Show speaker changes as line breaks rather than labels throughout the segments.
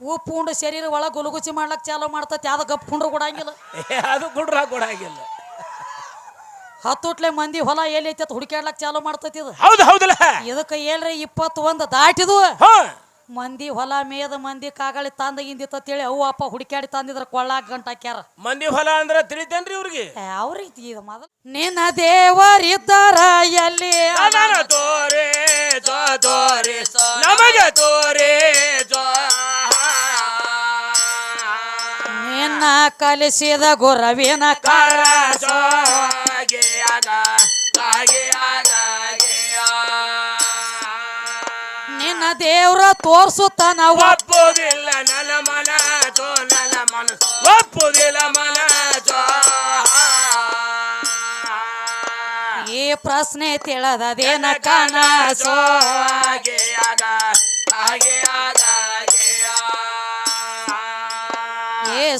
ಉಪ್ಪು ಉಂಡು ಶರೀರ ಒಳಗೆ ಗುಲುಗುಚಿ ಮಾಡ್ಲಕ್ಕೆ ಚಾಲು ಮಾಡ್ತತಿ ಅದು ಗಪ್ ಕುಂಡ್ರು ಕೊಡಂಗಿಲ್ಲ.
ಏ, ಅದು ಕುಡ್ರ ಕೊಡಾಗಿಲ್ಲ.
ಹತ್ತುಟ್ಲೆ ಮಂದಿ ಹೊಲ ಎಲ್ಲಿ ಐತಿ ಹುಡುಕ್ಯಾಡ್ಲಕ್ ಚಾಲು ಮಾಡ್ತತಿ ಇದು.
ಹೌದು ಹೌದಲ್ಲ?
ಇದಕ್ಕೆ ಏಳ್ರಿ ಇಪ್ಪತ್ತು ಒಂದು ದಾಟಿದು.
ಹಾ.
ಮಂದಿ ಹೊಲ ಮೇದ ಮಂದಿ ಕಾಗಳಿ ತಂದ ಹಿಂದಿತ್ತೇಳಿ ಅವು ಅಪ್ಪ ಹುಡುಕ್ಯಾಡಿ ತಂದಿದ್ರ ಕೊಳ್ಳಾಗ ಗಂಟ ಹಾಕ್ಯಾರ.
ಮಂದಿ ಹೊಲ ಅಂದ್ರೆ ತಿಳಿತೇನ್ರಿ ಇವ್ರಿಗೆ?
ರೀತಿ ಇದು ಮೊದಲು ನಿನ್ನ ದೇವರಿದ್ದಾರ ಎಲ್ಲಿ?
ಅದನ ತೋರೆ ಜೋ ತೋರೆ ನಮಗೆ ತೋರೆ.
ನಿನ್ನ ಕಲಿಸಿದ ಗುರವಿನ ನಿನ್ನ ದೇವ್ರ ತೋರ್ಸುತ್ತಾನ
ಒಪ್ಪುದಿಲ್ಲ ನನ್ನ ಮನ ಜೋ ಮನ ಒಪ್ಪುದಿಲ್ಲ ಮನ ಜೋ
ಈ ಪ್ರಶ್ನೆ ತಿಳದೇನ ಕನಸೋ?
ಹಾಗೆ ಆಗ ಹಾಗೆ ಆಗ.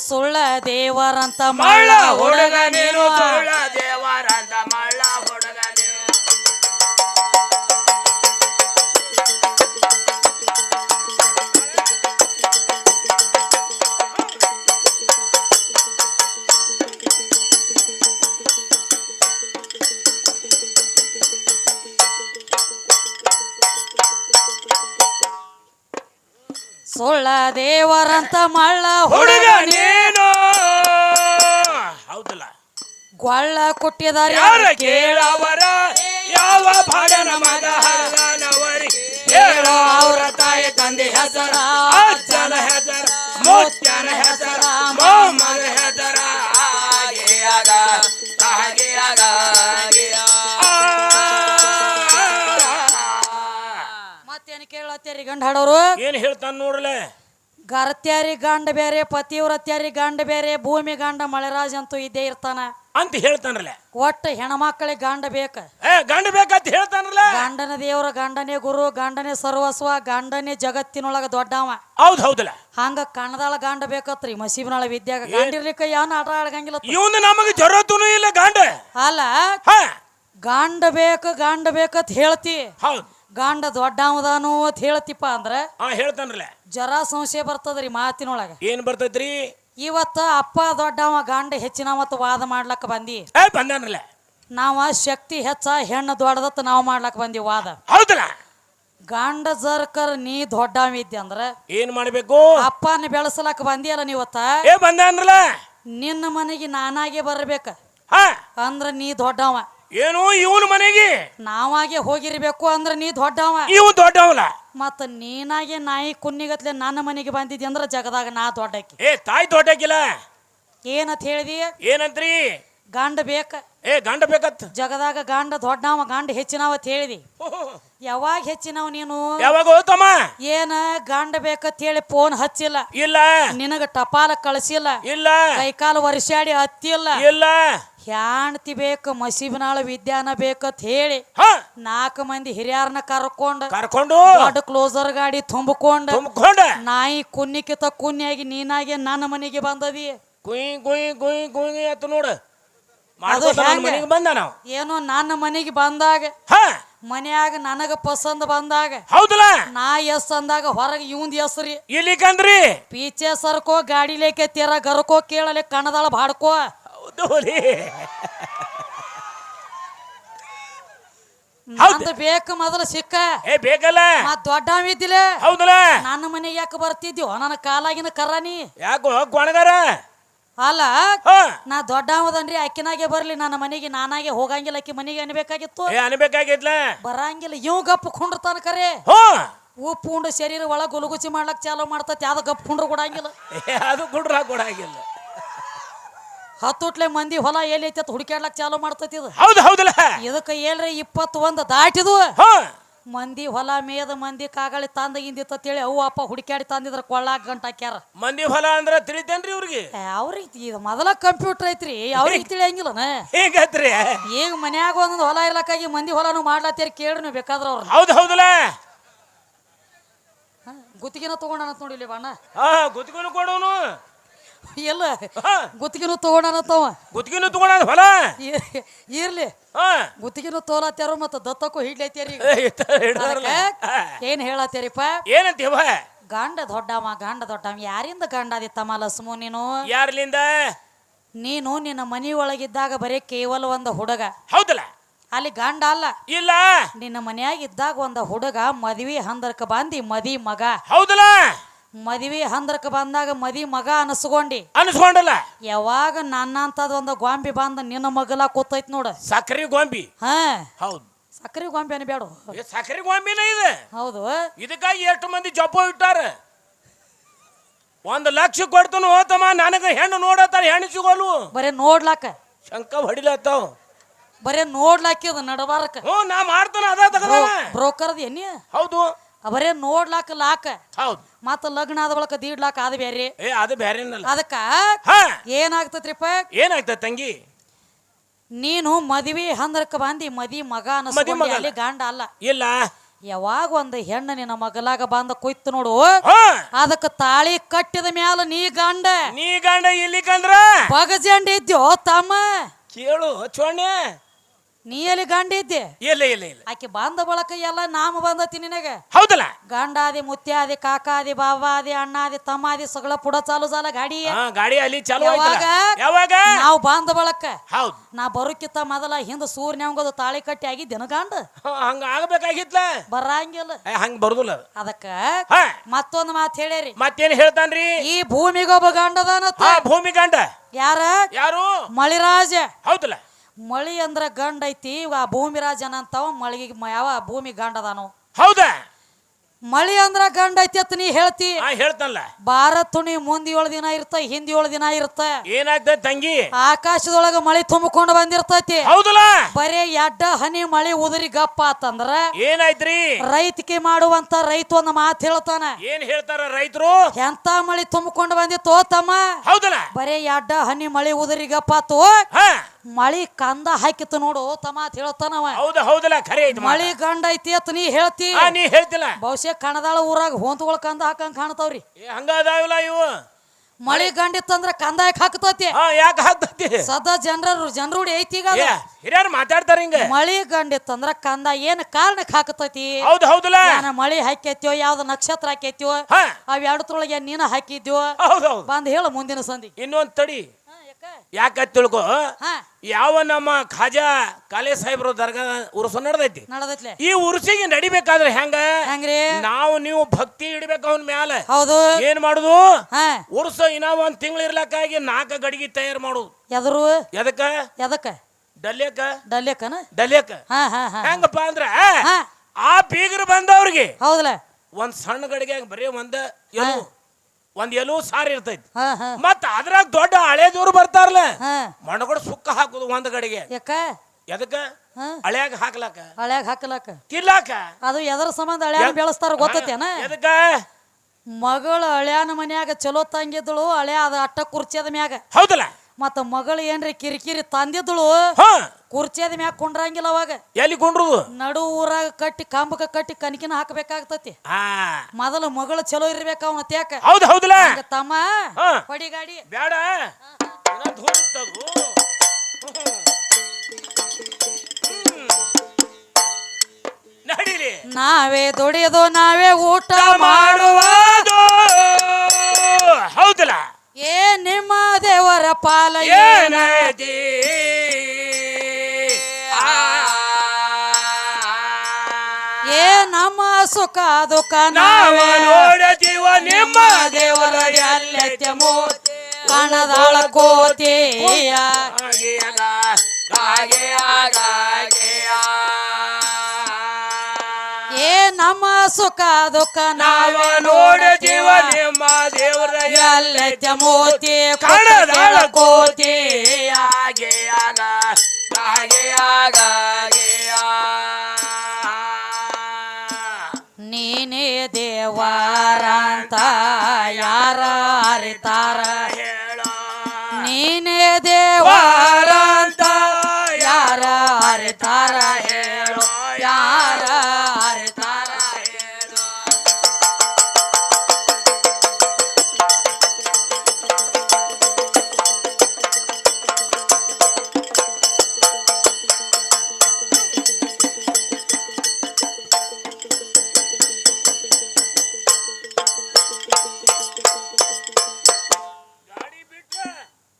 ಸುಳ್ಳ ದೇವರಂತ
ಮಳ್ಳ
ಮಳ್ಳ
ಹುಡುಗ ನೀನು. ಸುಳ್ಳ
ಸುಳ್ಳ ದೇವರಂತ ಮಳ್ಳ
ಹುಡುಗ
ನೀನು.
ಹೌದಲ್ಲ?
ಗೊಳ್ಳ ಕೊಟ್ಟಿದ್ದಾರೆ
ಯಾರ ಕೇಳವರ? ಯಾವ ಭಾಡನ ಮಗ ಹರದನವರಿ ಹೇಳೋ ಅವರ ತಾಯಿ ತಂದೆ ಹೆಸರ ಅಜ್ಜನ ಹೆಸರ ಮುತ್ಯನ ಹೆಸರ ಮಾಮನ ಹೆಸರ.
ಗಂಡ ಹಾಡೋರು?
ಏನ್ ಹೇಳ್ತಾನ ನೋಡ್ಲೆ?
ಗರತ್ಯಾರಿ ಗಂಡ ಬೇರೆ ಪತಿವ್ರತ್ಯಾರಿ ಗಂಡ ಬೇರೆ ಭೂಮಿ ಗಂಡ ಮಳೆರಾಜ್ ಅಂತೂ ಇದ್ದೇ ಇರ್ತಾನ.
ಅಂತ ಹೇಳ್ತಾನಲ್ಲ
ಒಟ್ಟು ಹೆಣ್ಮಕ್ಳಿಗೆ ಗಂಡ ಬೇಕ.
ಏ ಗಂಡ ಬೇಕಂತ ಹೇಳ್ತಾನಲ್ಲ
ಗಂಡನ ದೇವ್ರ ಗಂಡನೇ ಗುರು ಗಂಡನೇ ಸರ್ವಸ್ವ ಗಂಡನೇ ಜಗತ್ತಿನೊಳಗ ದೊಡ್ಡವ.
ಹೌದ್ ಹೌದಲ್ಲ.
ಹಂಗ ಕಣದಾಳ ಗಂಡ ಬೇಕತ್ರಿ ಮಸೀಬ್ನಾಳ ವಿದ್ಯಾಗ. ಗಂಡ ಇರ್ಲಿಕ್ಕ ಯಾನ್ ಆಟ ಆಡಂಗಿಲ್ಲ
ಇವನು ನಮಗೆ ಜರತುನು ಇಲ್ಲ ಗಂಡ.
ಅಲ್ಲ ಗಂಡ ಬೇಕು ಗಂಡ ಬೇಕಂತ ಹೇಳ್ತಿ.
ಹೌದ್.
ಗಂಡ ದೊಡ್ಡವದಾನು ಅಂತ ಹೇಳ್ತಿಪ್ಪ ಅಂದ್ರೆ
ಹಾ ಹೇಳ್ತಾನಲ್ಲ
ಜರ ಸಂಶಯ ಬರ್ತದ್ರಿ ಮಾತಿನೊಳಗ.
ಏನ್ ಬರ್ತೈತ್ರಿ?
ಇವತ್ತ ಅಪ್ಪ ದೊಡ್ಡವ ಗಂಡ ಹೆಚ್ಚಿನ ಮತ್ತು ವಾದ ಮಾಡ್ಲಕ್ಕ ಬಂದಿ.
ಏ ಬಂದಾನಲ್ಲ
ನಾವ ಶಕ್ತಿ ಹೆಚ್ಚ ಹೆಣ್ಣು ದೊಡ್ಡದತ್ತ ನಾವು ಮಾಡ್ಲಕ್ಕ ಬಂದಿ ವಾದ.
ಹೌದಲ್ಲ?
ಗಂಡ ಜರ್ಕರ್ ನೀ ದೊಡ್ಡವ ಇದ್ದೆ ಅಂದ್ರ
ಏನ್ ಮಾಡ್ಬೇಕು?
ಅಪ್ಪನ ಬೆಳೆಸಲಕ್ಕ ಬಂದಿಯಲ್ಲ ನೀವತ್ತ
ಏ ಬಂದಾನಲ್ಲ
ನಿನ್ನ ಮನೆಗೆ ನಾನಾಗೆ ಬರ್ಬೇಕ.
ಹಾ.
ಅಂದ್ರ ನೀ ದೊಡ್ಡವ.
ಏನು ಇವನ ಮನೆಗೆ.
ನಾವಾಗೆ ಹೋಗಿರ್ಬೇಕು ಅಂದ್ರ ನೀ ದೊಡ್ಡವ.
ಇವ್ ದೊಡ್ಡವಲ್ಲ.
ಮತ್ತ ನೀನಾಗೆ ನಾಯಿ ಕುನ್ನಿಗತ್ಲೆ ನನ್ನ ಮನೆಗೆ ಬಂದಿದ್ದಿ ಅಂದ್ರ ಜಗದಾಗ ನಾ ದೊಡ್ಡಕಿ
ಏ ತಾಯಿ ದೊಡ್ಡಕ್ಕಿಲ್ಲ.
ಏನತ್ ಹೇಳಿದಿ?
ಏನಂತ್ರಿ
ಗಂಡ ಬೇಕ.
ಏ ಗಂಡ ಬೇಕತ್.
ಜಗದಾಗ ಗಂಡ ದೊಡ್ಡವ ಗಂಡ ಹೆಚ್ಚಿನವ ಅಂತ ಹೇಳಿದಿ. ಯಾವಾಗ ಹೆಚ್ಚಿನವ ನೀನು?
ಯಾವಾಗ ಹೋತಮ್ಮ?
ಏನ ಗಂಡ ಬೇಕತ್ ಹೇಳಿ ಫೋನ್ ಹಚ್ಚಿಲ್ಲ.
ಇಲ್ಲ.
ನಿನಗ ಟಪಾಲ ಕಳಿಸಿಲ್ಲ.
ಇಲ್ಲ.
ಕೈಕಾಲು ವರ್ಷಾಡಿ ಹತ್ತಿಲ್ಲ.
ಇಲ್ಲ.
ಹ್ಯಾಣ್ತಿ ಬೇಕು ಮಸೀಬಿನಾಳ ವಿದ್ಯಾನ ಬೇಕಂತ ಹೇಳಿ ನಾಲ್ಕು ಮಂದಿ ಹಿರಿಯರನ್ನ ಕರ್ಕೊಂಡ
ಕರ್ಕೊಂಡು.
ದೊಡ್ಡ ಕ್ಲೋಸರ್ ಗಾಡಿ ತುಂಬಿಕೊಂಡ
ತುಂಬಿಕೊಂಡ.
ನಾಯಿ ಕುನ್ನಿಕಿತ ಕುನ್ನಿಯಾಗಿ ನೀನಾಗೆ ನನ್ನ ಮನೆಗೆ ಬಂದದಿ.
ಕುಯ್ ಕುಯ್ ಕುಯ್ ಕುಯ್ ಅಂತ ನೋಡು.
ಅದು
ಮನೆಗೆ ಬಂದ ನಾವು.
ಏನೋ ನನ್ನ ಮನೆಗೆ ಬಂದಾಗ
ಹ.
ಮನ್ಯಾಗ ನನಗ ಪಸಂದ್ ಬಂದಾಗ
ಹೌದಲ್ಲ?
ನಾ ಎಸ್ ಅಂದಾಗ ಹೊರಗೆ ಇವಂದ್ ಇಲ್ಲಿ
ಕಂದ್ರಿ?
ಪೀಚೆ ಸರ್ಕೋ ಗಾಡಿ ಲೇಕೆ ತೀರ ಗರ್ಕೋ ಕೇಳಲೆ ಕಣದಾಳ ಬಾಡ್ಕೋ. ನಂದು ಬೇಕು ಮೊದಲು ಸಿಕ್ಕ.
ಏ ಬೇಕಲ್ಲ?
ಮತ್ ದೊಡ್ಡವಿದ್ದಿಲ್ಲ.
ಹೌದಲ್ಲ?
ನನ್ನ ಮನೆಗೆ ಯಾಕೆ ಬರ್ತಿದ್ಯೋ? ನನ್ನ ಕಾಲಾಗಿನ ಕರ್ರಾನಿ.
ಯಾಕೋ ಕೊಣಗಾರ
ಅಲ್ಲ
ನಾ
ನಾ ದೊಡ್ಡವದನ್ರಿ ಅಕ್ಕಿನಾಗೆ ಬರ್ಲಿ ನನ್ನ ಮನೆಗೆ ನಾನಾಗೆ ಹೋಗಂಗಿಲ್ಲ ಅಕ್ಕಿ ಮನೆಗೆ ಅನ್ಬೇಕಾಗಿತ್ತು.
ಏ ಅನ್ಬೇಕಾಗಿತ್ಲ?
ಬರಂಗಿಲ್ಲ ಇವ್ ಗಪ್ ಕುಂಡ್ರತಾನ ಕರೆ
ಹೋ.
ಉಪ್ಪು ಉಂಡು ಶರೀರ ಒಳಗೆ ಗುಲುಗುಚಿ ಮಾಡ್ಲಕ್ ಚಾಲು ಮಾಡ್ತತಿ ಯಾವ್ದು ಗಪ್ ಕುಂಡ್ರು ಕೊಡಂಗಿಲ್ಲ.
ಏ, ಅದು ಕುಡ್ರ ಕೊಡಾಗಿಲ್ಲ.
ಹತ್ತುಟ್ಲೆ ಮಂದಿ ಹೊಲ ಎಲ್ಲಿ ಐತಿ ಹುಡುಕ್ಯಾಡ್ಲಕ್ ಚಾಲು ಮಾಡ್ತೈತಿ ಇದು.
ಹೌದು ಹೌದಲ್ಲ?
ಇದಕ್ಕೆ ಏಳ್ರಿ ಇಪ್ಪತ್ತು ಒಂದು ದಾಟಿದು?
ಹ.
ಮಂದಿ ಹೊಲ ಮೇದ ಮಂದಿ ಕಾಗಳಿ ತಂದ ಹೇಳಿ ಅವು ಅಪ್ಪ ಹುಡುಕ್ಯಾಡಿ ತಂದಿದ್ರ ಕೊಳ್ಳಾಕ್ ಗಂಟ ಹಾಕ್ಯಾರ.
ಮಂದಿ ಹೊಲ ಅಂದ್ರ ತಿಳಿತೇನ್ರಿ ಇವ್ರಿಗೆ?
ಅವ್ರಿಗೆ ಇದು ಮೊದಲ ಕಂಪ್ಯೂಟರ್ ಐತ್ರಿ ಅವ್ರಿಗೆ ತಿಳಿಯಂಗಿಲ್ಲನ?
ಹೇಗತ್ರಿ?
ಈಗ ಮನ್ಯಾಗ ಒಂದೊಂದು ಹೊಲ ಇರ್ಲಕ್ಕಾಗಿ ಮಂದಿ ಹೊಲನು ಮಾಡ್ಲತ್ತೀರಿ ಕೇಳ್ರಿ ನೀವು ಬೇಕಾದ್ರ ಅವ್ರ
ಹೌದು ಹೌದಲ್ಲ?
ಗುತ್ತಿಗೆನ ತಗೊಂಡ ನೋಡಿ ಇಲ್ಲಿ ಬಣ್ಣ.
ಹಾ ಗುತ್ತಿಗೆನು ಕೊಡೋನು.
ಎಲ್ಲ ಗುತ್ತಿಗೆನೂ ತಗೊಂಡಾನತ್ತವ
ಗುತ್ತಿಗೆನು ತಗೊಂಡ ಹೊಲ?
ಇರ್ಲಿ. ಗುತ್ತಿಗೆನೂ ತೋಲತ್ಯಾರ ಮತ್ತ ದತ್ತಕ್ಕೂ ಹಿಡ್ಲತ್ಯಾರ ಏನ್ ಹೇಳತ್ಯಾರಿಪ್ಪ
ಏನಂತೀವ
ಗಂಡ ದೊಡ್ಡವ ಗಂಡ ದೊಡ್ಡವ ಯಾರಿಂದ ಗಂಡ ಅದಿತ್ತಮ್ಮ ಲಸ್ಮು ನೀನು?
ಯಾರ್ಲಿಂದ?
ನೀನು ನಿನ್ನ ಮನಿ ಒಳಗಿದ್ದಾಗ ಬರೀ ಕೇವಲ ಒಂದು ಹುಡುಗ.
ಹೌದಲ್ಲ.
ಅಲ್ಲಿ ಗಂಡ ಅಲ್ಲ.
ಇಲ್ಲ.
ನಿನ್ನ ಮನ್ಯಾಗ ಇದ್ದಾಗ ಒಂದು ಹುಡುಗ ಮದ್ವಿ ಹಂದರ್ಕ ಬಂದಿ ಮದಿ ಮಗ.
ಹೌದಲ್ಲ.
ಮದ್ವಿ ಹಂದ್ರಕ ಬಂದಾಗ ಮದಿ ಮಗ ಅನಸ್ಕೊಂಡಿ.
ಅನ್ಸ್ಕೊಂಡಲ್ಲ?
ಯಾವಾಗ ನನ್ನಂತದ ಒಂದು ಗೊಂಬಿ ಬಂದ ನಿನ್ನ ಮಗಲ ಕೂತೈತ್ ನೋಡ.
ಸಕ್ರಿ ಗೊಂಬಿ?
ಹಾ.
ಹೌದು.
ಸಕ್ರಿ ಗೊಂಬಿ ಅನ್ಬೇಡ.
ಸಕ್ಕರೆ ಸಕ್ರಿ ಗೊಂಬಿನ ಇದೆ?
ಹೌದು.
ಇದಕ್ಕಾಗಿ ಎಷ್ಟು ಮಂದಿ ಜಪ್ಪ ಇಟ್ಟಾರ? ಒಂದು ಲಕ್ಷ ಕೊಡ್ತಾನು ಹೋತಮ್ಮ ನನಗೆ ಹೆಣ್ಣು ನೋಡತ್ತಾರ ಹೆಣ್ಣು ಸಿಗೋಲು
ಬರೇ ನೋಡ್ಲಾಕ.
ಶಂಕ ಹೊಡಿಲತ್ತಾವ.
ಬರೇ ನೋಡ್ಲಾಕಿದ ನಡಬಾರಕ.
ಹ್ಞೂ ನಾ ಮಾಡ್ತಾನ ಅದ
ಬ್ರೋಕರ್ದ ಎನ್ನಿ
ಹೌದು.
ಬರೇ ನೋಡ್ಲಾಕ ಲಾಕ.
ಹೌದು.
ಮತ್ತ ಲಗ್ನ ಆದ ಬಳಿಕ ದೀಡ್ಲಾಕ ಆದ ಬೇರೆ
ಏ ಅದು ಬ್ಯಾರೇನಲ್ಲ.
ಅದಕ್ಕ
ಹಾ.
ಏನಾಗ್ತತ್ರಿಪ್ಪ
ಏನಾಗ್ತದೆ ತಂಗಿ?
ನೀನು ಮದ್ವಿ ಹಂದ್ರಕ್ಕ ಬಂದಿ ಮದಿ ಮಗ
ಮದಿ
ಗಾಂಡ
ಮಗ
ಅಲ್ಲಿ ಗಂಡ ಅಲ್ಲ.
ಇಲ್ಲ.
ಯಾವಾಗ ಒಂದು ಹೆಣ್ಣು ನಿನ್ನ ಮಗಲಾಗ ಬಂದ ಕುಯ್ತು ನೋಡು.
ಹಾ.
ಅದಕ್ಕ ತಾಳಿ ಕಟ್ಟಿದ ಮ್ಯಾಲ ನೀ ಗಂಡ.
ನೀ ಗಂಡ ಇಲ್ಲಿಕಂದ್ರ
ಬಗಜಂಡ ಇದ್ಯೋ ತಮ್ಮ?
ಕೇಳು ಚೋಣ್ಯ
ನೀ ಎಲ್ಲಿ ಗಂಡ ಇದ್ದೆ
ಇಲ್ಲ ಇಲ್ಲ ಇಲ್ಲ
ಆಕೆ ಬಂದ ಬಳಕ ಎಲ್ಲ ನಾಮ ಬಂದತಿ ನಿನಗೆ.
ಹೌದಲ್ಲ?
ಗಂಡಾದಿ ಮುತ್ಯಾದಿ ಕಾಕಾದಿ ಬಾವಾದಿ ಅಣ್ಣಾದಿ ತಮ್ಮಾದಿ ಸಗಳ ಪುಡ ಚಾಲು ಸಾಲ ಗಾಡಿ.
ಗಾಡಿ ಅಲ್ಲಿ ಚಾಲು
ಯಾವಾಗ? ನಾವು ಬಂದ ಬಳಕ.
ಹೌದು.
ನಾ ಬರೋಕ್ಕಿಂತ ಮೊದಲ ಹಿಂದ ಸೂರ್ಯನಂಗದು ತಾಳಿ ಕಟ್ಟಿ ಆಗಿದ್ದೇನ ಗಂಡ?
ಹಂಗ ಆಗಬೇಕಾಗಿತ್ಲ.
ಬರಂಗಿಲ್ಲ.
ಹಂಗ ಬರುದಿಲ್ಲ
ಅದಕ್ಕ ಮತ್ತೊಂದು ಮಾತು ಹೇಳಿರಿ
ಮತ್ತೇನ್ ಹೇಳ್ತಾನ್ರಿ?
ಈ ಭೂಮಿಗೊಬ್ಬ
ಗಂಡದ ಭೂಮಿ ಗಂಡ.
ಯಾರ?
ಯಾರು?
ಮಳಿರಾಜ.
ಹೌದಲ್ಲ.
ಮಳಿ ಅಂದ್ರ ಗಂಡ ಐತಿ ಆ ಭೂಮಿ ರಾಜನ ಅಂತಾವ ಮಳಿಗೆ ಯಾವ ಭೂಮಿ ಗಂಡದಾನು
ಹೌದಾ?
ಮಳಿ ಅಂದ್ರ ಗಂಡ ಐತಿ ಅಂತ ನೀ ಹೇಳ್ತಿ?
ಹೇಳ್ತಲ್ಲ
ಭಾರತ ತುಣಿ ಮುಂದ್ ಏಳು ದಿನ ಇರ್ತ ಹಿಂದ್ ಏಳು ದಿನ ಇರ್ತ.
ಏನಾಗ್ತದೆ ತಂಗಿ?
ಆಕಾಶದೊಳಗ ಮಳಿ ತುಂಬಿಕೊಂಡು ಬಂದಿರ್ತೈತಿ.
ಹೌದಲ್ಲ?
ಬರೇ ಎಡ್ಡ ಹನಿ ಮಳಿ ಉದುರಿ ಗಪ್ಪ ಆತಂದ್ರ
ಏನಾಯ್ತ್ರಿ?
ರೈತಿಕೆ ಮಾಡುವಂತ ರೈತ ಒಂದು ಮಾತು ಹೇಳ್ತಾನ.
ಏನ್ ಹೇಳ್ತಾರ ರೈತರು?
ಎಂತ ಮಳಿ ತುಂಬಿಕೊಂಡು ಬಂದಿತ್ತು ತಮ್ಮ?
ಹೌದಲ್ಲ?
ಬರೇ ಎಡ್ಡ ಹನಿ ಮಳಿ ಉದುರಿ ಗಪ್ಪ ಆತು. ಮಳಿ ಕಂದ ಹಾಕಿತ್ತು ನೋಡು ತಮಾತ್ ಅಂತ ಹೇಳ್ತಾನವ
ಹೌದು ಹೌದಲ್ಲ ಖರೆ ಐತಿ
ಮಳಿ ಗಂಡ ಐತಿ ಅಂತ ನೀ ಹೇಳ್ತಿ.
ನೀ ಹೇಳ್ತಿಲ್ಲ.
ಬಹುಶಃ ಕಣದಾಳ ಊರಾಗ ಹೊಂತುಗಳು ಕಂದ ಹಾಕಂಗ್ ಕಾಣ್ತಾವ್ರಿ.
ಏ, ಹಂಗ ಇವು.
ಮಳಿ ಗಂಡಿತ್ತಂದ್ರ ಕಂದ ಯಾಕೆ ಹಾಕ್ತತಿ?
ಯಾಕೆ ಹಾಕ್ತತಿ?
ಸದಾ ಜನರ ಜನರು ಐತಿ ಈಗ
ಹಿರಿಯರು ಮಾತಾಡ್ತಾರ ಹಿಂಗ.
ಮಳಿ ಗಂಡಿತ್ತಂದ್ರ ಕಂದ ಏನ್ ಕಾರಣಕ್ಕೆ ಹಾಕತೈತಿ?
ಹೌದು ಹೌದಲ್ಲ.
ನಾನು ಮಳಿ ಹಾಕೈತ್ಯೋ ಯಾವ್ದು ನಕ್ಷತ್ರ ಹಾಕೈತ್ಯೋ ಅವ್ ಎರಡತ್ರೊಳಗೆ ನೀನ ಹಾಕಿದ್ಯೋ? ಬಂದ್ ಹೇಳು ಮುಂದಿನ ಸಂಧಿ
ಇನ್ನೊಂದ್ ತಡಿ. ಯಾಕ ತಿಳ್ಕೊ? ಯಾವ ನಮ್ಮ ಖಾಜಾ ಕಾಲೇಜ್ ಸಾಹೇಬ್ರು ದರ್ಗಾ ಉರ್ಸ ನಡ್ದೈತಿ?
ನಡದೈತ್ಲೆ.
ಈ ಉರ್ಸಿಗೆ ನಡಿಬೇಕಾದ್ರೆ ಹೆಂಗ?
ಹೆಂಗ್ರಿ?
ನಾವು ನೀವು ಭಕ್ತಿ ಇಡ್ಬೇಕು ಅವನ ಮ್ಯಾಲ.
ಹೌದು.
ಏನ್ ಮಾಡುದು? ಉರ್ಸ ಇನ್ನ ಒಂದ್ ತಿಂಗಳು ಇರ್ಲಕ್ಕಾಗಿ ನಾಲ್ಕ ಗಡಿಗೆ ತಯಾರು ಮಾಡುದು.
ಎದರು?
ಎದಕ್ಕ?
ಎದಕ್ಕ?
ಡಲ್ಯಕ
ಡಲ್ಯಕನ
ಡಲ್ಯಕ
ಹಾ
ಹೆಂಗಪ್ಪ ಅಂದ್ರ ಆ ಬೀಗರು ಬಂದವ್ರಿಗೆ
ಹೌದಲ್ಲ
ಒಂದ್ ಸಣ್ಣ ಗಡಿಗೆ ಬರೀ ಒಂದ ಎಲು ಒಂದ್ ಎಲು ಸಾರ್ ಇರ್ತೈತಿ.
ಹಾ ಹಾ.
ಮತ್ತ ಅದ್ರಾಗ ದೊಡ್ಡ ಹಳೇದವ್ರು ಬರ್ತಾರಲ್ಲ
ಹಾ.
ಸುಕ್ಕ ಹಾಕುದು ಒಂದ್ ಕಡೆಗೆ
ಯಾಕ?
ಎದಕ್ಕ?
ಹಾ.
ಹಳ್ಯಾಗ ಹಾಕ್ಲಾಕ.
ಹಳ್ಯಾಗ ಹಾಕ್ಲಾಕ.
ತಿರ್ಲಾಕ.
ಅದು ಎದರ ಸಂಬಂಧ ಹಳ್ಯಾನ ಬೆಳೆಸ್ತಾರ ಗೊತ್ತೈತೇನ?
ಎದಕ್ಕ?
ಮಗಳು ಹಳ್ಯಾನ ಮನ್ಯಾಗ ಚಲೋ ತಂಗಿದ್ದಳು ಅಳೆ ಅದ ಅಟ್ಟ ಕುರ್ಚಿಯದ ಮ್ಯಾಗ.
ಹೌದಲ್ಲ?
ಮತ್ತ ಮಗಳು ಏನ್ರಿ ಕಿರಿಕಿರಿ ತಂದಿದ್ದಳು
ಹಾ.
ಕುರ್ಚಿಯದ ಮ್ಯಾಗ ಕುಂಡ್ರಂಗಿಲ್ಲ ಅವಾಗ.
ಎಲ್ಲಿ ಕೊಂಡ್ರುದು?
ನಡು ಊರಾಗ ಕಟ್ಟಿ ಕಂಬಕ ಕಟ್ಟಿ ಕನಕಿನ ಹಾಕಬೇಕಾಗ್ತತಿ.
ಹಾ.
ಮೊದಲು ಮಗಳು ಚಲೋ ಇರ್ಬೇಕ ಅವನ ತ್ಯಾಕ
ಹೌದು ಹೌದಲ್ಲ
ಹಂಗ ತಮ್ಮ
ಹಾ.
ಹೊಡಿ ಗಾಡಿ.
ಬೇಡ ಇನ್ನ ಧೂಳ್ ಇತ್ತದು. ಹ್ಮ್. ನಡೀಲಿ.
ನಾವೇ ದುಡಿಯೋದು ನಾವೇ ಊಟ ಮಾಡುವ
ಮಾಡುವುದು.
ಏ ನಿಮ್ಮ ದೇವರ ಪಾಲ
ಏನದಿ
ಏ ನಮ್ಮ ಸುಖ ದುಃಖ
ನಾವ ನೋಡದಿವ ನಿಮ್ಮ
ದೇವರ ಎಲ್ಲೆತ್ತಿ ಮೂತಿ ಕಣದಾಳ ಕೋತಿಯ
ಹಾಗೆ ಹಾಗೆಯಾಗ,
ಸುಖ ದುಃಖ
ನಾವ
ನೋಡ
ಜೀವ ನಿಮ್ಮ ದೇವರ
ಎಲ್ಲ ಜಮೋತಿ
ಕಣದಾಳ
ಕೋತಿ
ಹಾಗೆಯಾಗ, ಹಾಗೆಯಾಗ, ಹಾಗೆಯ.
ನೀನೇ ದೇವಾರಂತ ಯಾರ ಅರಿತಾರ
ಹೇಳೋ.
ನೀನೇ ದೇವರಂತ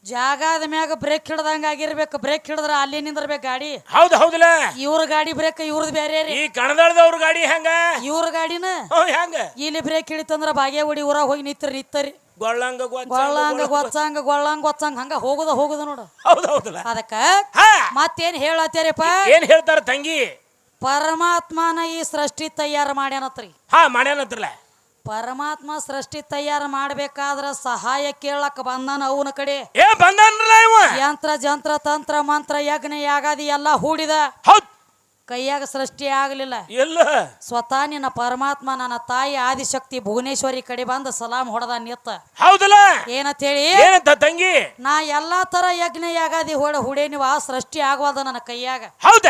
ಜಾಗದ ಮ್ಯಾಗ ಬ್ರೇಕ್ ಹಿಡ್ದಂಗ ಆಗಿರ್ಬೇಕು ಬ್ರೇಕ್ ಹಿಡಿದ್ರ ಅಲ್ಲಿ ನಿಂದಿರ್ಬೇಕು ಗಾಡಿ.
ಹೌದು ಹೌದಲ್ಲ
ಇವ್ರ ಗಾಡಿ ಬ್ರೇಕ್ ಇವ್ರದ್ ಬೇರೆ ರೀ.
ಈ ಕಣದಾಳದವ್ರ ಗಾಡಿ ಹೆಂಗ?
ಇವ್ರ ಗಾಡಿನ?
ಹೆಂಗ?
ಇಲ್ಲಿ ಬ್ರೇಕ್ ಹಿಡಿತಂದ್ರ ಬಾಗೇವಾಡಿ ಊರಾಗ ಹೋಗಿ ನಿಂತ್ರಿ ನಿತ್ತರಿ
ಗೊಳ್ಳಂಗ
ಗೊಳ್ಳಂಗ ಗೊಚ್ಚಂಗ ಗೊಳ್ಳಂಗ ಗೊಚ್ಚಂಗ ಹಂಗ ಹೋಗುದ ಹೋಗುದ ನೋಡು.
ಹೌದು ಹೌದಲ್ಲ
ಅದಕ್ಕ
ಹಾ!
ಮತ್ತೇನ್ ಹೇಳತ್ತೇರಪ್ಪ?
ಏನ್ ಹೇಳ್ತಾರ ತಂಗಿ?
ಪರಮಾತ್ಮನ ಈ ಸೃಷ್ಟಿ ತಯಾರು ಮಾಡ್ಯಾನತ್ರಿ.
ಹಾ ಮಾಡ್ಯಾನತ್ರಲ್ಲ
ಪರಮಾತ್ಮ ಸೃಷ್ಟಿ ತಯಾರು ಮಾಡ್ಬೇಕಾದ್ರ ಸಹಾಯ ಕೇಳಕ್ ಬಂದನ ಅವನ ಕಡೆ.
ಏ ಬಂದನ್ರಲ್ಲ ಇವ?
ಯಂತ್ರ ಜಂತ್ರ ತಂತ್ರ ಮಂತ್ರ ಯಜ್ಞ ಯಾಗಾದಿ ಎಲ್ಲ ಹೂಡಿದ.
ಹೌದ್.
ಕೈಯಾಗ ಸೃಷ್ಟಿ ಆಗಲಿಲ್ಲ.
ಇಲ್ಲ
ಸ್ವತಃ ನಿನ್ನ ಪರಮಾತ್ಮ ನನ್ನ ತಾಯಿ ಆದಿಶಕ್ತಿ ಭುವನೇಶ್ವರಿ ಕಡೆ ಬಂದು ಸಲಾಂ ಹೊಡೆದ ನಿತ್ತ.
ಹೌದಲ್ಲ?
ಏನಂತ ಹೇಳಿ
ಏನಂತ ತಂಗಿ?
ನಾ ಎಲ್ಲಾ ತರ ಯಜ್ಞ ಯಾಗಾದಿ ಹೊಡ ಹುಡೇನಿವ ನೀವು ಆ ಸೃಷ್ಟಿ ಆಗುವದ ನನ್ನ ಕೈಯಾಗ.
ಹೌದ?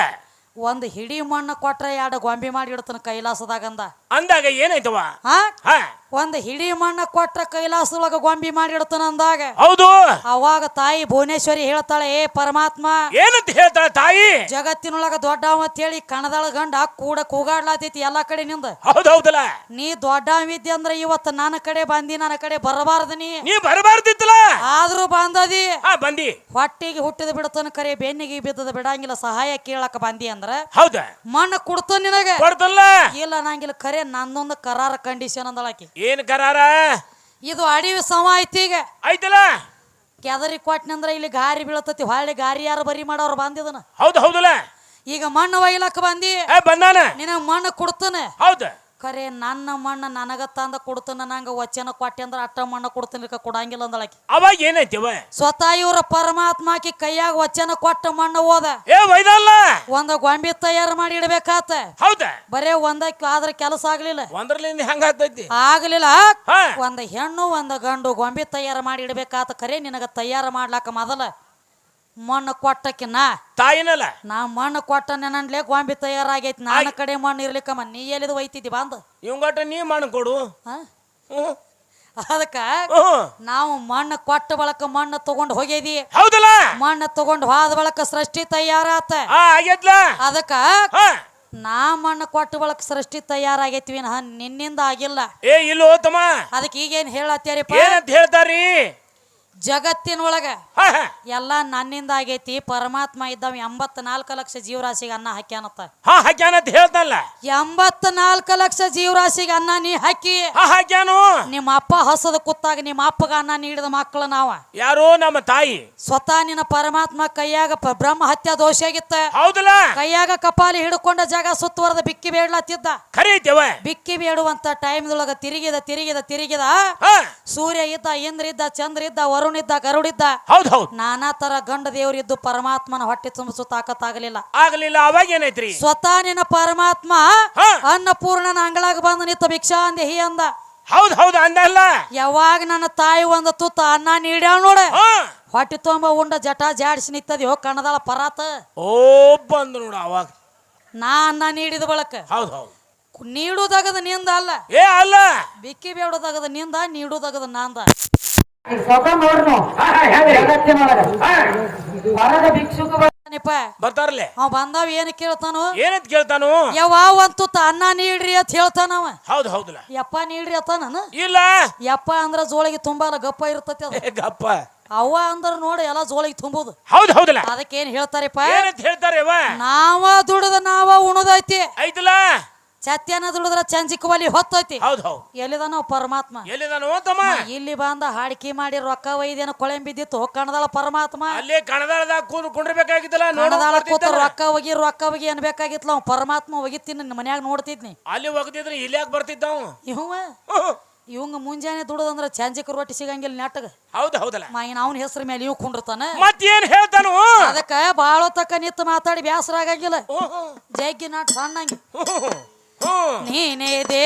ಒಂದು ಹಿಡಿ ಮಣ್ಣು ಕೊಟ್ರೆ ಎರಡು ಗೊಂಬೆ ಮಾಡಿ ಇಡ್ತಾನ ಕೈಲಾಸದಾಗಂದ.
ಅಂದಾಗ ಏನಾಯ್ತವ?
ಹಾ?
ಹಾ.
ಒಂದು ಹಿಡಿ ಮಣ್ಣ ಕೊಟ್ಟ ಕೈಲಾಸದೊಳಗ ಗೊಂಬಿ ಮಾಡಿ ಇಡ್ತಾನ ಅಂದಾಗ
ಹೌದು.
ಅವಾಗ ತಾಯಿ ಭುವನೇಶ್ವರಿ ಹೇಳ್ತಾಳೆ ಏ ಪರಮಾತ್ಮ
ಏನಂತ ಹೇಳ್ತಾಳೆ ತಾಯಿ?
ಜಗತ್ತಿನೊಳಗ ದೊಡ್ಡವ ಅಂತ ಹೇಳಿ ಕಣದಳ ಗಂಡ ಕೂಡ ಕೂಗಾಡ್ಲಾತೈತಿ ಎಲ್ಲಾ ಕಡೆ ನಿಂದ.
ಹೌದು ಹೌದಲ್ಲ.
ನೀ ದೊಡ್ಡವಿದ್ದೆ ಅಂದ್ರೆ ಇವತ್ತು ನನ್ನ ಕಡೆ ಬಂದಿ ನನ್ನ ಕಡೆ ಬರಬಾರ್ದು ನೀ.
ನೀ ಬರಬಾರ್ದಿತ್ತಲ್ಲ.
ಆದ್ರೂ ಬಂದದಿ.
ಹಾ ಬಂದಿ.
ಹೊಟ್ಟಿಗೆ ಹುಟ್ಟಿದ ಬಿಡ್ತಾನ ಕರೆ ಬೆನ್ನಿಗೆ ಬಿದ್ದದ ಬಿಡಂಗಿಲ್ಲ ಸಹಾಯ ಕೇಳಕ ಬಂದಿ ಅಂದ್ರ
ಹೌದ.
ಮಣ್ಣ ಕೊಡ್ತಾನ ನಿನಗೆ.
ಕೊಡ್ತಲ್ಲ.
ಇಲ್ಲ ನಂಗಿಲ್ಲ ಕರೆ ನಂದೊಂದು ಕರಾರ ಕಂಡೀಷನ್ ಅಂದಳಾಕಿ.
ಏನ್ ಕರಾರ?
ಇದು ಅಡಿವಿ ಸಮ ಐತಿ ಈಗ.
ಐತಲ್ಲ
ಕೆದರಿ ಕೊಟ್ಟನಂದ್ರ ಇಲ್ಲಿ ಗಾರಿ ಬೀಳತತಿ ಹೊಳ್ಳಿ ಗಾರಿ ಯಾರು ಬರಿ ಮಾಡೋರು ಬಂದಿದನ
ಹೌದು ಹೌದಲ್ಲ?
ಈಗ ಮಣ್ಣು ಒಯ್ಲಕ್ಕ ಬಂದಿ.
ಏ ಬಂದಾನ?
ನಿನಗ ಮಣ್ಣು ಕೊಡ್ತಾನೆ.
ಹೌದ.
ಖರೆ ನನ್ನ ಮಣ್ಣ ನನಗ ತಂದ ಕೊಡ್ತಾನ ನಂಗ ವಚನ ಕೊಟ್ಟೆ ಅಂದ್ರ ಅಟ್ಟ ಮಣ್ಣ ಕೊಡ್ತೀನಿ ಕೊಡಂಗಿಲ್ಲ ಅಂದಳಕಿ.
ಅವಾಗ ಏನೈತಿ
ಸ್ವತಃ ಇವ್ರ ಪರಮಾತ್ಮಾಕಿ ಕೈಯಾಗ ವಚನ ಕೊಟ್ಟ ಮಣ್ಣ ಹೋದ.
ಏ ವೈದಲ್ಲ!
ಒಂದ ಗೊಂಬಿ ತಯಾರು ಮಾಡಿ ಇಡ್ಬೇಕಾತ.
ಹೌದ?
ಬರೇ ಒಂದ ಆದ್ರ ಕೆಲಸ ಆಗ್ಲಿಲ್ಲ.
ಒಂದ್ರಲಿಂದ ಹೆಂಗ ಆಗ್ತೈತಿ?
ಆಗ್ಲಿಲ್ಲ. ಒಂದ ಹೆಣ್ಣು ಒಂದ ಗಂಡು ಗೊಂಬಿ ತಯಾರು ಮಾಡಿ ಇಡ್ಬೇಕಾತ. ಖರೆ ನಿನಗ ತಯಾರು ಮಾಡ್ಲಾಕ ಮೊದಲ ಮಣ್ಣು ಕೊಟ್ಟಕ್ಕೆ ನಾ
ತಾಯಿನಲ್ಲ?
ನಾ ಮಣ್ಣು ಕೊಟ್ಟ ನನ್ಲೆ ಗೊಂಬಿ ತಯಾರಾಗೈತಿ. ನನ್ನ ಕಡೆ ಮಣ್ಣು ಇರ್ಲಿಕ್ಕಮ್ಮ ನೀ ಎಲ್ಲಿದು ಒಯ್ತಿದ್ದಿ? ಬಂದು.
ಇವಂಗಟ ನೀ ಮಣ್ಣು ಕೊಡು?
ಅದಕ್ಕ ನಾವು ಮಣ್ಣು ಕೊಟ್ಟ ಬಳಕ ಮಣ್ಣು ತಗೊಂಡ್ ಹೋಗ್ಯದಿ.
ಹೌದಲ್ಲ?
ಮಣ್ಣು ತಗೊಂಡ್ ಹೋದ ಬಳಕ ಸೃಷ್ಟಿ ತಯಾರಾತ. ಅದಕ್ಕ ನಾ ಮಣ್ಣು ಕೊಟ್ಟ ಬಳಕ ಸೃಷ್ಟಿ ತಯಾರಾಗೈತಿ ವಿನಃ ನಿನ್ನಿಂದ ಆಗಿಲ್ಲ.
ಏ ಇಲ್ಲೋ ತಮ್ಮ
ಅದಕ್ಕೆ ಈಗೇನ್
ಹೇಳತ್ತೀರಿ ಹೇಳ್ತಾರಿ
ಜಗತ್ತಿನೊಳಗ ಎಲ್ಲ ನನ್ನಿಂದ ಆಗೈತಿ ಪರಮಾತ್ಮ ಇದ್ದಾವ ಎಂಬತ್ ನಾಲ್ಕು ಲಕ್ಷ ಜೀವರಾಶಿಗೆ ಅನ್ನ ಹಾಕ್ಯಾನತ್ತ
ಹಾಕ್ಯಾನಂತ ಹೇಳ್ತಾನಲ್ಲ
ಎಂಬತ್ ನಾಲ್ಕು ಲಕ್ಷ ಜೀವರಾಶಿಗೆ ಅನ್ನ ನೀ ಹಾಕಿ.
ಹಾಕ್ಯಾನು.
ನಿಮ್ಮ ಅಪ್ಪ ಹಸದ ಕುತ್ತಾಗ ನಿಮ್ಮ ಅಪ್ಪಗ ಅನ್ನ ನೀಡಿದ ಮಕ್ಕಳು ನಾವ.
ಯಾರು ನಮ್ಮ ತಾಯಿ.
ಸ್ವತಃ ನಿನ್ನ ಪರಮಾತ್ಮ ಕೈಯಾಗ ಬ್ರಹ್ಮ ಹತ್ಯಾ ದೋಷ ಆಗಿತ್ತ.
ಹೌದಲ್ಲ.
ಕೈಯಾಗ ಕಪಾಲಿ ಹಿಡ್ಕೊಂಡ ಜಾಗ ಸುತ್ತುವರೆದ ಬಿಕ್ಕಿ ಬೇಡ್ಲತ್ತಿದ್ದ
ಕರೀತೇವ.
ಬಿಕ್ಕಿ ಬೇಡುವಂತ ಟೈಮ್ದೊಳಗ ತಿರುಗಿದ ತಿರುಗಿದ ತಿರುಗಿದ. ಸೂರ್ಯ ಇದ್ದ ಇಂದ್ರ ಇದ್ದ ಚಂದ್ರ ಇದ್ದ ಇದ್ದ ಗರುಡ ಇದ್ದ
ಹೌದ್ ಹೌದ್.
ನಾನಾ ತರ ಗಂಡ ದೇವರಿದ್ದು ಪರಮಾತ್ಮನ ಹೊಟ್ಟೆ ತುಂಬಿಸೋ ತಾಕತ್ತಾಗಲಿಲ್ಲ.
ಆಗಲಿಲ್ಲ ಅವಾಗ ಏನೈತ್ರಿ
ಸ್ವತಃ ನಿನ್ನ ಪರಮಾತ್ಮ
ಹಾ.
ಅನ್ನಪೂರ್ಣನ ಅಂಗಳಾಗ ಬಂದು ನಿತ್ತ ಭಿಕ್ಷಾ ಅಂದೆ ಹಿ ಅಂದ.
ಹೌದ್ ಹೌದ್ ಅಂದಲ್ಲ.
ಯಾವಾಗ ನನ್ನ ತಾಯಿ ಒಂದು ತುತ್ತ ಅನ್ನ ನೀಡ್ಯಾವ ನೋಡ.
ಹಾ.
ಹೊಟ್ಟೆ ತುಂಬ ಉಂಡ ಜಟ ಜಾಡಿಸಿ ನಿಂತದಿ ಹೋಗ್ ಕಣದಾಳ ಪರಾತ.
ಓ ಬಂದು ನೋಡ ಅವಾಗ.
ನಾ ಅನ್ನ ನೀಡಿದ ಬಳಕ.
ಹೌದ್ ಹೌದ್.
ನೀಡುದಾಗದ ನಿಂದ ಅಲ್ಲ.
ಏ ಅಲ್ಲ.
ಬಿಕ್ಕಿ ಬೇಡುದಾಗದ ನಿಂದ ನೀಡುದಾಗದ ನಂದ.
ಈಗ ಸ್ವತಃ ನೋಡ್ನು. ಜಗತ್ತಿನೊಳಗ ಹೊರಗ ಭಿಕ್ಷುಕ
ನಿಪ್ಪ
ಬರ್ತಾರಲ್ಲೇ
ಅವ ಬಂದಾವ ಏನ್ ಕೇಳ್ತಾನು?
ಏನಂತ ಕೇಳ್ತಾನು?
ಯಾವ ತುತ್ತ ಅನ್ನ ನೀಡ್ರಿ ಅಂತ ಹೇಳ್ತಾನವ
ಹೌದು ಹೌದಲ್ಲ
ಯಪ್ಪ ನೀಡ್ರಿ ಅಂತ ನಾನು
ಇಲ್ಲ.
ಯಪ್ಪ ಅಂದ್ರ ಜೋಳಿಗೆ ತುಂಬಲ್ಲ ಗಪ್ಪ ಇರ್ತತಿ ಅದು.
ಗಪ್ಪ.
ಅವ್ವ ಅಂದ್ರ ನೋಡಿ ಎಲ್ಲ ಜೋಳಿಗೆ ತುಂಬುದು.
ಹೌದ್ ಹೌದಲ್ಲ
ಏನ್ ಹೇಳ್ತಾರಪ್ಪ?
ಏನಂತ ಹೇಳ್ತಾರೆ
ನಾವ ದುಡದ ನಾವ ಉಣದೈತಿ.
ಐತಲ್ಲ
ಸತ್ಯನ ದುಡಿದ್ರ ಚಂಜಿಕ ಒಲಿ ಹೊತ್ತೈತಿ.
ಹೌದು ಹೌದ್.
ಪರಮಾತ್ಮ.
ಎಲ್ಲಿದನೋ ತಮ್ಮ
ಇಲ್ಲಿ ಬಂದ ಹಾಡಿಕೆ ಮಾಡಿ ರೊಕ್ಕ ವೈದ್ಯನ ಕೊಳೆ ಬಿದ್ದಿತ್ತು ಕಣದಾಳ ಪರಮಾತ್ಮ.
ಅಲ್ಲಿ ಕಣದಾಳದಾಗ ಕುಂಡ್ರಬೇಕಾಗಿತ್ತಲ್ಲ
ಕಣದಾಳ ಕೂತ. ರೊಕ್ಕ ಹೋಗಿ ರೊಕ್ಕ ಒಗಿ ಅನ್ಬೇಕಾಗಿತ್ಲ ಅವ್ ಪರಮಾತ್ಮ ಒಗಿತೀನಿ ಮನ್ಯಾಗ ನೋಡ್ತಿದ್ನಿ.
ಅಲ್ಲಿ ಹೋಗ್ತಿದ್ರೆ ಇಲ್ಲಿ ಯಾಕೆ ಬರ್ತಿದ್ದಾವ
ಇವ ಇವಂಗ ಮುಂಜಾನೆ ದುಡದಂದ್ರ ಚಾಂಜಿಕ ರೊಟ್ಟಿ ಸಿಗಂಗಿಲ್ಲ ನೆಟ್ಟಗ.
ಹೌದು ಹೌದಲ್ಲ.
ಮಾಯಿನ ಅವನ ಹೆಸರು ಮೇಲೆ ಇವ್ ಕುಂಡಿರ್ತಾನ.
ಮತ್ತೇನ್ ಹೇಳ್ತಾನು?
ಅದಕ್ಕ ಬಾಳ ತಕ್ಕ ನಿತ್ತು ಮಾತಾಡಿ ಬ್ಯಾಸರ ಆಗಂಗಿಲ್ಲ. ಜಗ್ಗಿ ನಾಟ್ ಸಣ್ಣಂಗಿ.
ಹ್ಮ್, ಹ್ಮ್.
ನೀನೇ ದೇ